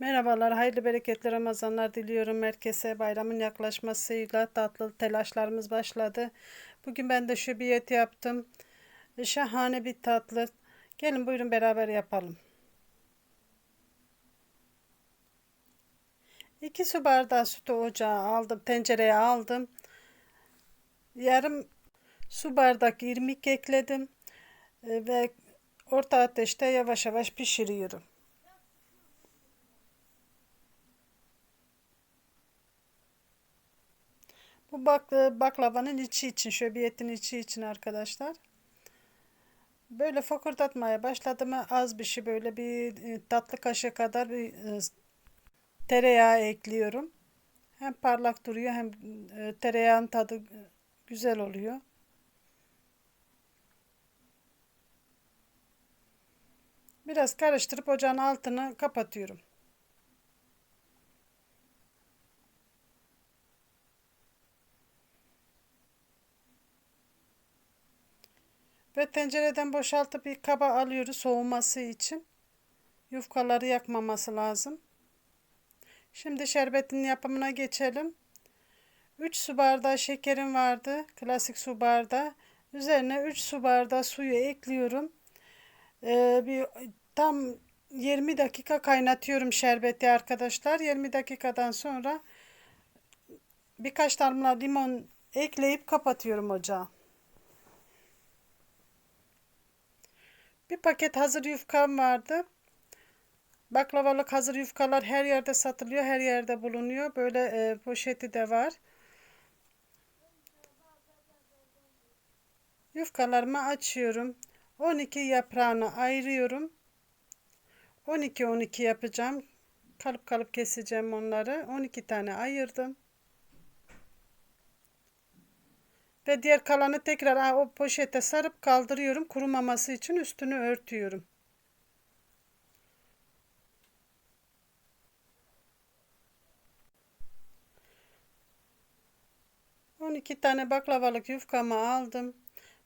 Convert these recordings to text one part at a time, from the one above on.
Merhabalar, hayırlı bereketli Ramazanlar diliyorum herkese. Bayramın yaklaşmasıyla tatlı telaşlarımız başladı. Bugün ben de şöbiyet yaptım. Şahane bir tatlı. Gelin buyurun beraber yapalım. 2 su bardağı sütü ocağa aldım, tencereye aldım. Yarım su bardak irmik ekledim e, ve orta ateşte yavaş yavaş pişiriyorum. Bu bak baklavanın içi için, şöbiyetin içi için arkadaşlar. Böyle fokurdatmaya başladım. Az bir şey böyle bir e, tatlı kaşığı kadar bir e, tereyağı ekliyorum. Hem parlak duruyor hem e, tereyağın tadı güzel oluyor. Biraz karıştırıp ocağın altını kapatıyorum. Ve tencereden boşaltıp bir kaba alıyoruz soğuması için. Yufkaları yakmaması lazım. Şimdi şerbetin yapımına geçelim. 3 su bardağı şekerim vardı. Klasik su bardağı. Üzerine 3 su bardağı suyu ekliyorum. Ee, bir tam 20 dakika kaynatıyorum şerbeti arkadaşlar. 20 dakikadan sonra birkaç damla limon ekleyip kapatıyorum ocağı. Bir paket hazır yufkam vardı. Baklavalık hazır yufkalar her yerde satılıyor, her yerde bulunuyor. Böyle e, poşeti de var. Yufkalarımı açıyorum. 12 yaprağını ayırıyorum. 12 12 yapacağım. Kalıp kalıp keseceğim onları. 12 tane ayırdım. Ve diğer kalanı tekrar o poşete sarıp kaldırıyorum. Kurumaması için üstünü örtüyorum. On iki tane baklavalık yufkamı aldım.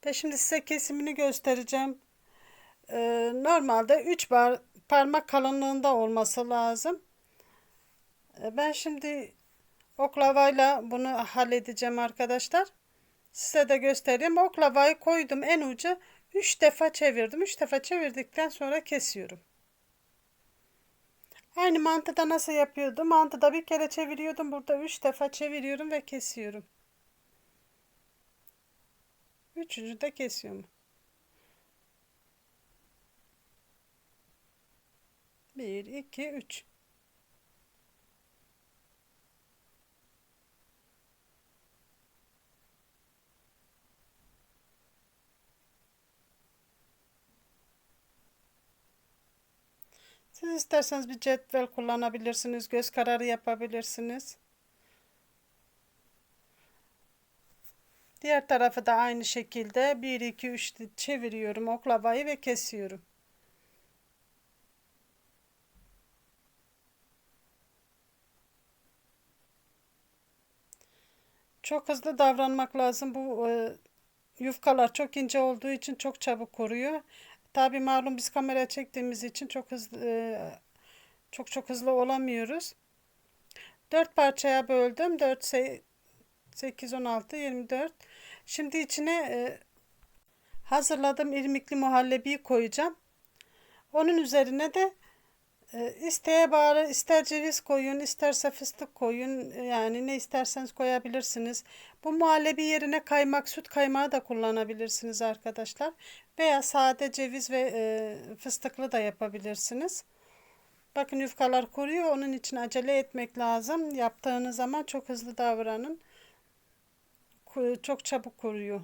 Ve şimdi size kesimini göstereceğim. Ee, normalde 3 bar parmak kalınlığında olması lazım. Ee, ben şimdi oklavayla bunu halledeceğim arkadaşlar. Size de göstereyim. Oklavayı koydum en ucu. 3 defa çevirdim. 3 defa çevirdikten sonra kesiyorum. Aynı mantıda nasıl yapıyordum? Mantıda bir kere çeviriyordum. Burada 3 defa çeviriyorum ve kesiyorum. Üçüncü de kesiyorum. Bir, iki, üç. Siz isterseniz bir cetvel kullanabilirsiniz. Göz kararı yapabilirsiniz. Diğer tarafı da aynı şekilde 1 2 3 çeviriyorum oklavayı ve kesiyorum. Çok hızlı davranmak lazım. Bu e, yufkalar çok ince olduğu için çok çabuk kuruyor. Tabi malum biz kamera çektiğimiz için çok hızlı e, çok çok hızlı olamıyoruz. 4 parçaya böldüm. 4 8 16 24. Şimdi içine e, hazırladığım irmikli muhallebiyi koyacağım. Onun üzerine de isteğe bağlı ister ceviz koyun isterse fıstık koyun yani ne isterseniz koyabilirsiniz. Bu muhallebi yerine kaymak süt kaymağı da kullanabilirsiniz arkadaşlar. Veya sade ceviz ve e, fıstıklı da yapabilirsiniz. Bakın yufkalar kuruyor. Onun için acele etmek lazım. Yaptığınız zaman çok hızlı davranın. Çok çabuk kuruyor.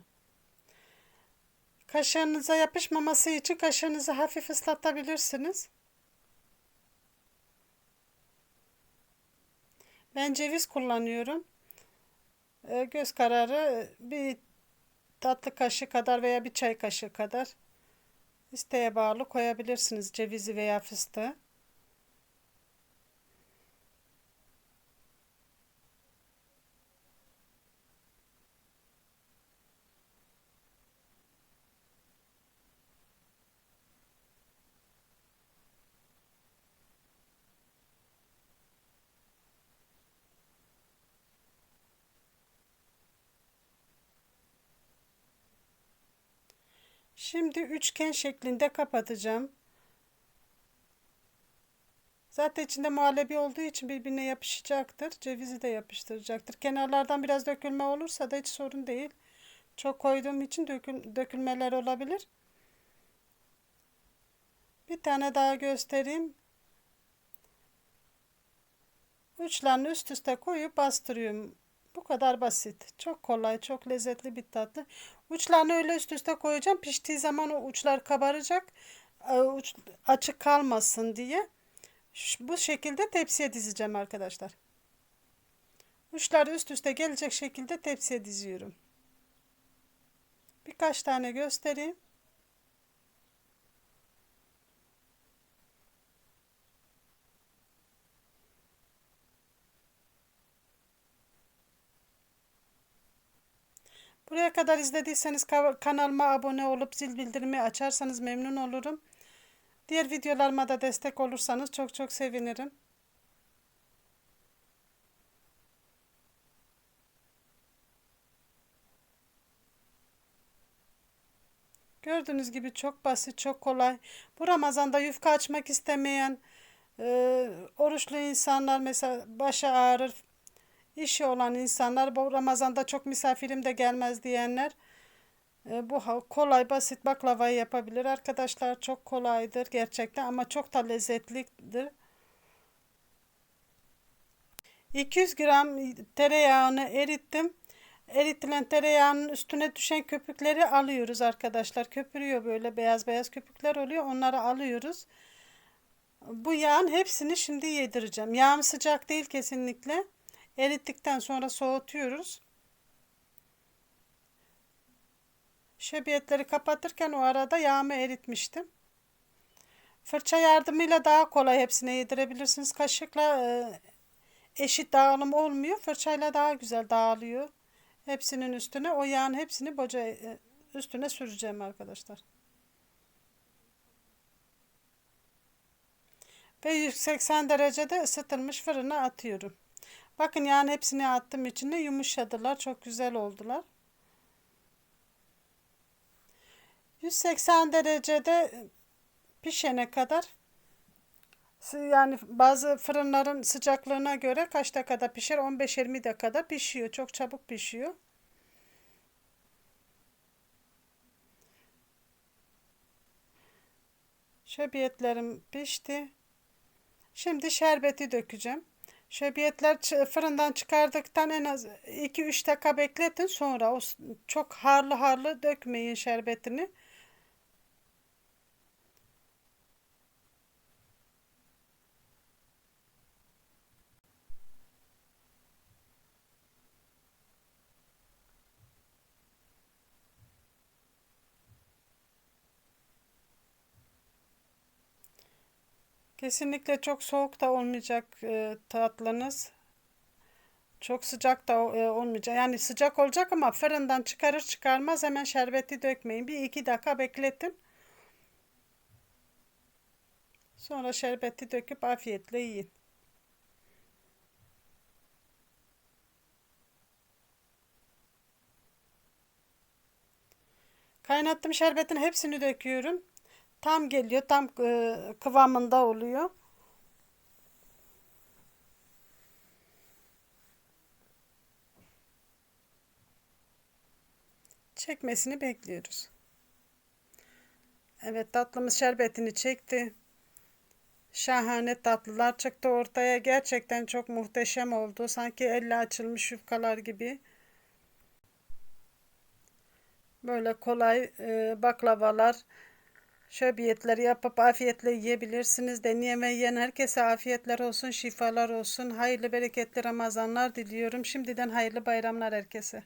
Kaşığınıza yapışmaması için kaşığınızı hafif ıslatabilirsiniz. Ben ceviz kullanıyorum. E, göz kararı bir tatlı kaşığı kadar veya bir çay kaşığı kadar isteğe bağlı koyabilirsiniz cevizi veya fıstığı. Şimdi üçgen şeklinde kapatacağım. Zaten içinde muhallebi olduğu için birbirine yapışacaktır. Cevizi de yapıştıracaktır. Kenarlardan biraz dökülme olursa da hiç sorun değil. Çok koyduğum için dökül, dökülmeler olabilir. Bir tane daha göstereyim. Uçlarını üst üste koyup bastırıyorum. Bu kadar basit. Çok kolay, çok lezzetli bir tatlı. Uçlarını öyle üst üste koyacağım. Piştiği zaman o uçlar kabaracak. Ee, uç, açık kalmasın diye. Bu şekilde tepsiye dizeceğim arkadaşlar. Uçlar üst üste gelecek şekilde tepsiye diziyorum. Birkaç tane göstereyim. Buraya kadar izlediyseniz kanalıma abone olup zil bildirimi açarsanız memnun olurum. Diğer videolarıma da destek olursanız çok çok sevinirim. Gördüğünüz gibi çok basit, çok kolay. Bu Ramazan'da yufka açmak istemeyen e, oruçlu insanlar mesela başı ağrır, işi olan insanlar bu Ramazan'da çok misafirim de gelmez diyenler e, bu kolay basit baklavayı yapabilir. Arkadaşlar çok kolaydır gerçekten ama çok da lezzetlidir. 200 gram tereyağını erittim. Eritilen tereyağının üstüne düşen köpükleri alıyoruz arkadaşlar. Köpürüyor böyle beyaz beyaz köpükler oluyor. Onları alıyoruz. Bu yağın hepsini şimdi yedireceğim. Yağım sıcak değil kesinlikle. Erittikten sonra soğutuyoruz. Şöbiyetleri kapatırken o arada yağımı eritmiştim. Fırça yardımıyla daha kolay hepsine yedirebilirsiniz. Kaşıkla e, eşit dağılım olmuyor. Fırçayla daha güzel dağılıyor. Hepsinin üstüne o yağın hepsini boca e, üstüne süreceğim arkadaşlar. Ve 180 derecede ısıtılmış fırına atıyorum. Bakın yani hepsini attım içine yumuşadılar. Çok güzel oldular. 180 derecede pişene kadar yani bazı fırınların sıcaklığına göre kaç dakikada pişer? 15-20 dakikada pişiyor. Çok çabuk pişiyor. Şöbiyetlerim pişti. Şimdi şerbeti dökeceğim. Şöbiyetler fırından çıkardıktan en az 2-3 dakika bekletin. Sonra o çok harlı harlı dökmeyin şerbetini. Kesinlikle çok soğuk da olmayacak e, tatlınız. Çok sıcak da e, olmayacak. Yani sıcak olacak ama fırından çıkarır çıkarmaz hemen şerbeti dökmeyin. Bir iki dakika bekletin. Sonra şerbeti döküp afiyetle yiyin. Kaynattım şerbetin hepsini döküyorum. Tam geliyor. Tam e, kıvamında oluyor. Çekmesini bekliyoruz. Evet tatlımız şerbetini çekti. Şahane tatlılar çıktı ortaya. Gerçekten çok muhteşem oldu. Sanki elle açılmış yufkalar gibi. Böyle kolay e, baklavalar şöbiyetleri yapıp afiyetle yiyebilirsiniz. Deneyeme yiyen herkese afiyetler olsun, şifalar olsun. Hayırlı bereketli Ramazanlar diliyorum. Şimdiden hayırlı bayramlar herkese.